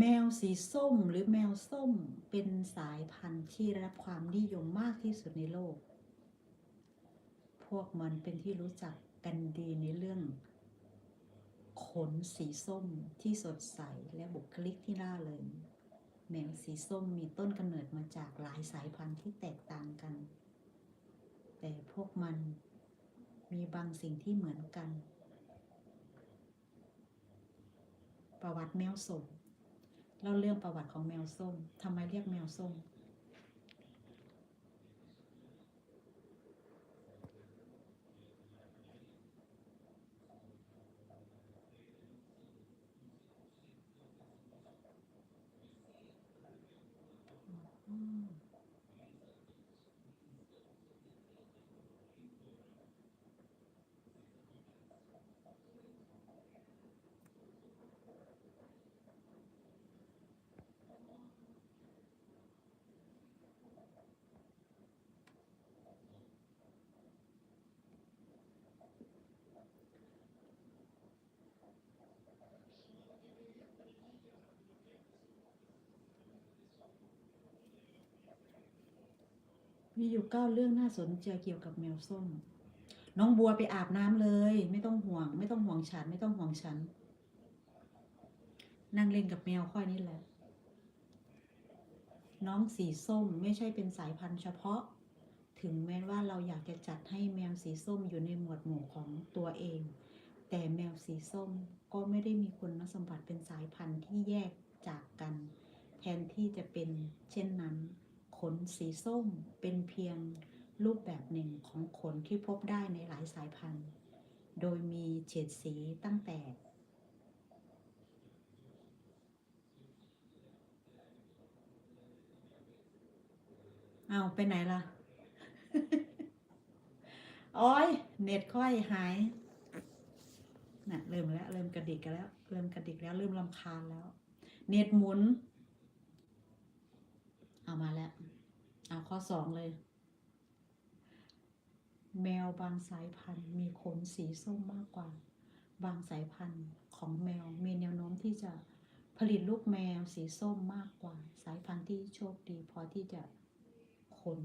แมวสีส้มหรือแมวส้มเป็นสายพันธุ์ที่ได้รับความนิยมมากที่สุดในโลก พวกมันเป็นที่รู้จักกันดีในเรื่อง ขนสีส้มที่สดใสและบุคลิกที่ร่าเริงแมวสีส้มมีต้นกำเนิดมาจากหลายสายพันธุ์ที่แตกต่างกัน แต่พวกมันมีบางสิ่งที่เหมือนกัน ประวัติแมวส้ม เล่าเรื่องประวัติของแมวส้มทำไมเรียกแมวส้ม มีอยู่เก้าเรื่องน่าสนใจเกี่ยวกับแมวส้ม น้องบัวไปอาบน้ำเลย ไม่ต้องห่วง ไม่ต้องห่วงฉัน ไม่ต้องห่วงฉัน นั่งเล่นกับแมวค่อยนี่แหละ น้องสีส้มไม่ใช่เป็นสายพันธุ์เฉพาะ ถึงแม้ว่าเราอยากจะจัดให้แมวสีส้มอยู่ในหมวดหมู่ของตัวเอง แต่แมวสีส้มก็ไม่ได้มีคุณสมบัติเป็นสายพันธุ์ที่แยกจากกัน แทนที่จะเป็นเช่นนั้น ขนสีส้มเป็นเพียงรูปแบบหนึ่งของขนที่พบได้ในหลายสายพันธุ์ โดยมีเฉดสีตั้งแต่เอาไปไหนล่ะ โอ้ย เน็ตค่อยหาย น่ะ เริ่มแล้ว เริ่มกระดิกกันแล้ว เริ่มกระดิกแล้ว เริ่มรำคาญแล้ว เน็ตหมุน เอามาแล้ว เอาข้อสองเลย แมวบางสายพันธุ์มีขนสีส้มมากกว่า บางสายพันธุ์ของแมวมีแนวโน้มที่จะผลิตลูกแมวสีส้มมากกว่า สายพันธุ์ที่โชคดีพอที่จะขน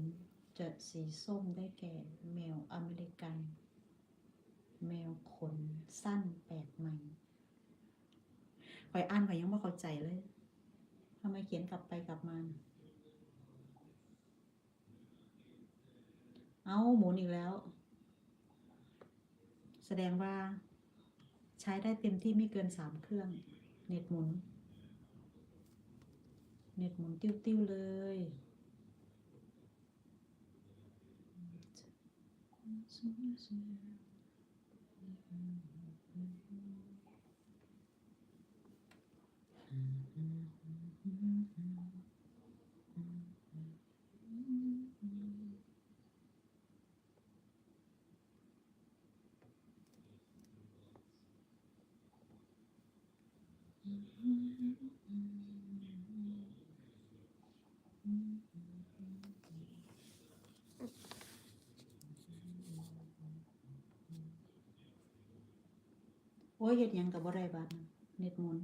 จะสีส้มได้แก่แมวอเมริกัน แมวขนสั้นแปลกใหม่คอยอ่านข่อยยังไม่เข้าใจเลยทำไมเขียนกลับไปกลับมานะ เอาหมุนอีกแล้ว แสดงว่าใช้ได้เต็มที่ไม่เกินสามเครื่อง เน็ตหมุน เน็ตหมุนติ้วๆเลย โอ้ยเห็ดหยังกับบ่ได้บาดนเน็ตมุน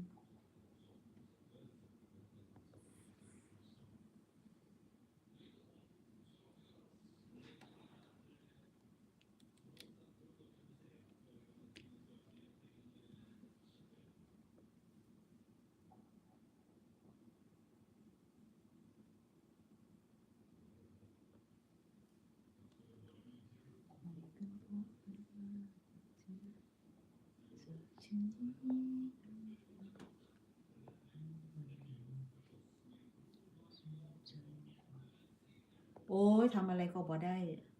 โอ้ยทำอะไรก็บ่ได้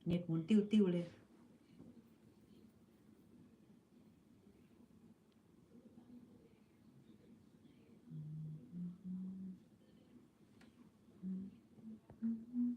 เน็ตหมุนติ้วๆเลย Mm-hmm.